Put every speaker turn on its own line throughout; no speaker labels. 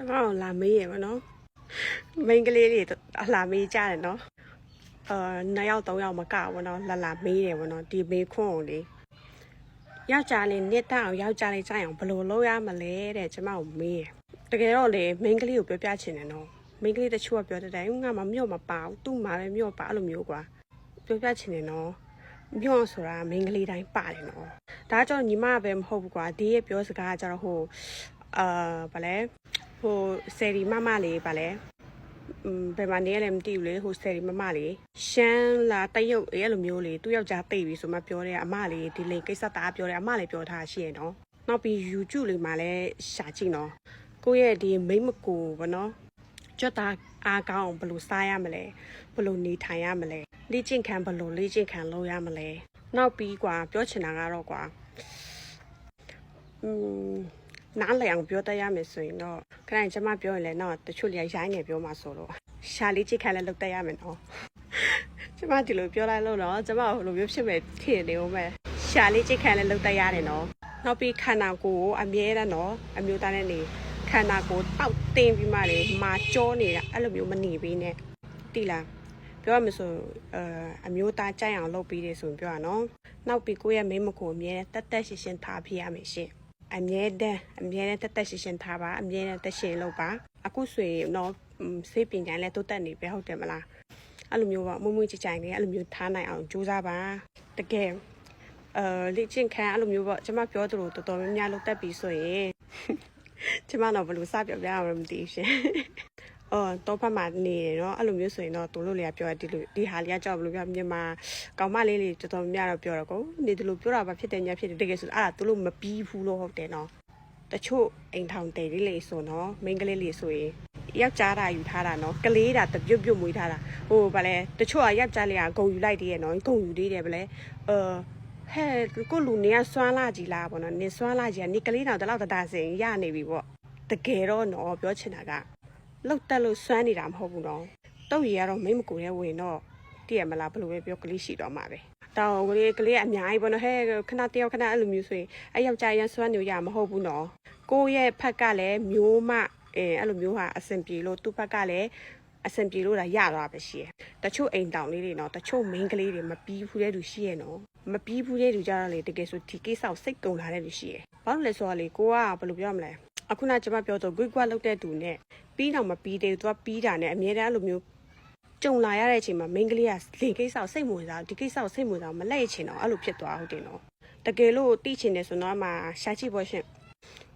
ကျမတို့လာမေးရပါတော့မိန်းကလေးတွေအလာမေးကြတယ်နော်အာနှစ်ယောက်သုံးယောက်မကဘူးနော်လာလာမေးတယ်ဗောနော်ဒီမေးခွန်းကိုလေယောက်ျားလေးနှစ်တအောင်ယောက်ျားလေးကြိုက်အောင်ဘယ်လိုလုပ်ရမလဲတဲ့ကျမတို့မေးတယ်တကယ်တော့လေမိန်းကလေးကိုပြောပြချင်တယ်နော်မိန်းကလေးတချို့ကပြောတတ်တယ်ငါမမြို့မပါဘူးသူ့မှာပဲမြို့ပါအဲ့လိုမျိုးကွာပြောပြချင်တယ်နော်မြို့ဆိုတာမိန်းကလေးတိုင်းပါတယ်နော်ဒါကြောင့်ညီမကပဲမဟုတ်ဘူးကွာဒီရဲ့ပြောစကားကကြတော့ဟိုအာဗာလဲ ဟိုဆယ်ရီမမလေးပါလဲอืมဘယ်မှာနေရလဲမသိဘူးလေဟိုဆယ်ရီမမလေးရှမ်းလာတရုတ်အဲ့လိုမျိုးလေသူ့ယောက်ျားတိတ်ပြီဆိုမှပြောတယ်အမလေးဒီလိန်ကိစ္စတားပြောတယ်အမလေးပြောထားရှိရနော်နောက်ပြီး YouTube လေးမှာလည်းရှာကြည့်နော်ကိုယ့်ရဲ့ဒီမိမ့်မကိုဘောနော်ကြွတာအားကောင်းအောင်ဘယ်လိုစားရမလဲဘယ်လိုနေထိုင်ရမလဲလေ့ကျင့်ခံဘယ်လိုလေ့ကျင့်ခံလုပ်ရမလဲနောက်ပြီးကွာပြောချင်တာကတော့ကွာอืม နားလည်အောင်ပြောတတ်ရမယ်ဆိုရင်တော့ခဏကျမပြောရင်လည်းတော့တချို့လေးရိုင်းငယ်ပြောမှာဆိုတော့ရှာလေးချစ်ခံလည်းလုပ်တတ်ရမယ်နော်ကျမဒီလိုပြောလိုက်လို့တော့ကျမဟိုလိုမျိုးဖြစ်မယ်ထင်နေဦးမယ်ရှာလေးချစ်ခံလည်းလုပ်တတ်ရတယ်နော်နောက်ပြီးခန္ဓာကိုယ်ကိုအမြဲတမ်းနော်အမျိုးသားနဲ့နေခန္ဓာကိုယ်တောက်တင်းပြီးမှလေမာကြောနေတာအဲ့လိုမျိုးမနေပေးနဲ့တိလားပြောရမလို့ဆိုအဲအမျိုးသားကြိုက်အောင်လုပ်ပြီးတယ်ဆိုရင်ပြောရနော်နောက်ပြီးကိုယ့်ရဲ့မိန်းမကိုအမြဲတက်တက်ရှင်းရှင်းထားပြရမယ်ရှင် အမြဲတမ်းအမြဲတမ်းတက်တက်ရှင်ရှင်ထားပါအမြဲတမ်းတက်ရှင်လုပ်ပါအခုဆိုရင်တော့စေးပညာလည်းတိုးတက်နေပဲဟုတ်တယ်မလားအဲ့လိုမျိုးပေါ့မွမွချစ်ချိုင်လေးအဲ့လိုမျိုးထားနိုင်အောင်ကြိုးစားပါတကယ်အဲလေ့ကျင့်ခံအဲ့လိုမျိုးပေါ့ကျမပြောသလိုတော်တော်များများလုပ်တတ်ပြီဆိုရင်ကျမတော့ဘယ်လိုစပြောပြရမှာမသိဘူးရှင် အော်တော့ဖတ်မှာနေတယ်နော်အဲ့လိုမျိုးဆိုရင်တော့သူတို့လေးကပြောရဒီလိုဒီဟာလေးကကြောက်ဘယ်လိုပြောမြန်မာကောင်မလေးလေးတော်တော်များများတော့ပြောတော့ကုန်နေဒီလိုပြောတာဘာဖြစ်တယ်ညာဖြစ်တယ်တကယ်ဆိုအဲ့ဒါသူတို့မပြီးဘူးလို့ဟုတ်တယ်နော်တချို့အိမ်ထောင်တယ်လေးလေးဆိုနော်မိန်းကလေးလေးဆိုရင်ယောက်ျားတာယူထားတာနော်ကလေးတာတပြုတ်ပြုတ်မွေးထားတာဟိုဗာလဲတချို့ကယောက်ျားလေးကဂုံယူလိုက်သေးရဲ့နော်ဂုံယူသေးတယ်ဗလဲအာဟဲ့ကိုလူနေကစွမ်းလာကြီးလားပေါ့နော်နင်စွမ်းလာကြီးကနင်ကလေးတောင်တလောက်တဒါစင်ရနေပြီပေါ့တကယ်တော့နော်ပြောချင်တာက လောက်တက်လို့စွမ်းနေတာမဟုတ်ဘူးနော်တုတ်ရီကတော့မိမကိုရဲဝင်တော့တည့်ရမလားဘယ်လိုပဲပြောကလေးရှိတော့မှာပဲတောင်ကလေးကလေးကအများကြီးပေါ့နော်ဟဲ့ခဏတယောက်ခဏအဲ့လိုမျိုးဆိုရင်အဲ့ယောက်ျားရန်စွမ်းနေရမဟုတ်ဘူးနော်ကိုယ့်ရဲ့ဖက်ကလည်းမျိုးမအဲအဲ့လိုမျိုးဟာအဆင်ပြေလို့သူ့ဖက်ကလည်းအဆင်ပြေလို့ဒါရသွားပဲရှိရယ်တချို့အိမ်တောင်လေးတွေနော်တချို့မိန်းကလေးတွေမပြီးဘူးတဲ့လူရှိရယ်နော်မပြီးဘူးတဲ့လူကြတော့လေတကယ်ဆိုဒီကိစ္စကိုစိတ်ကုန်လာတဲ့လူရှိရယ်ဘာလို့လဲဆိုတော့လေကိုကဘယ်လိုပြောမလဲ အခုနကကျွန်မပြောတော့ quick quack လောက်တဲ့သူနဲ့ပြီးတော့မပြီးသေးဘူးသူကပြီးတာနဲ့အမြဲတမ်းအဲ့လိုမျိုးကြုံလာရတဲ့အချိန်မှာမိန်းကလေးကလင်ကိစ္စကိုစိတ်ဝင်စားဒီကိစ္စကိုစိတ်ဝင်စားမလဲချင်တော့အဲ့လိုဖြစ်သွားဟုတ်တယ်နော်တကယ်လို့တိချင်တယ်ဆိုတော့မှရှာကြည့်ဖို့ရှင်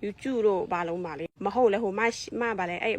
YouTube တို့ဘာလုံးပါလေမဟုတ်လဲဟိုမမပါလေအဲ့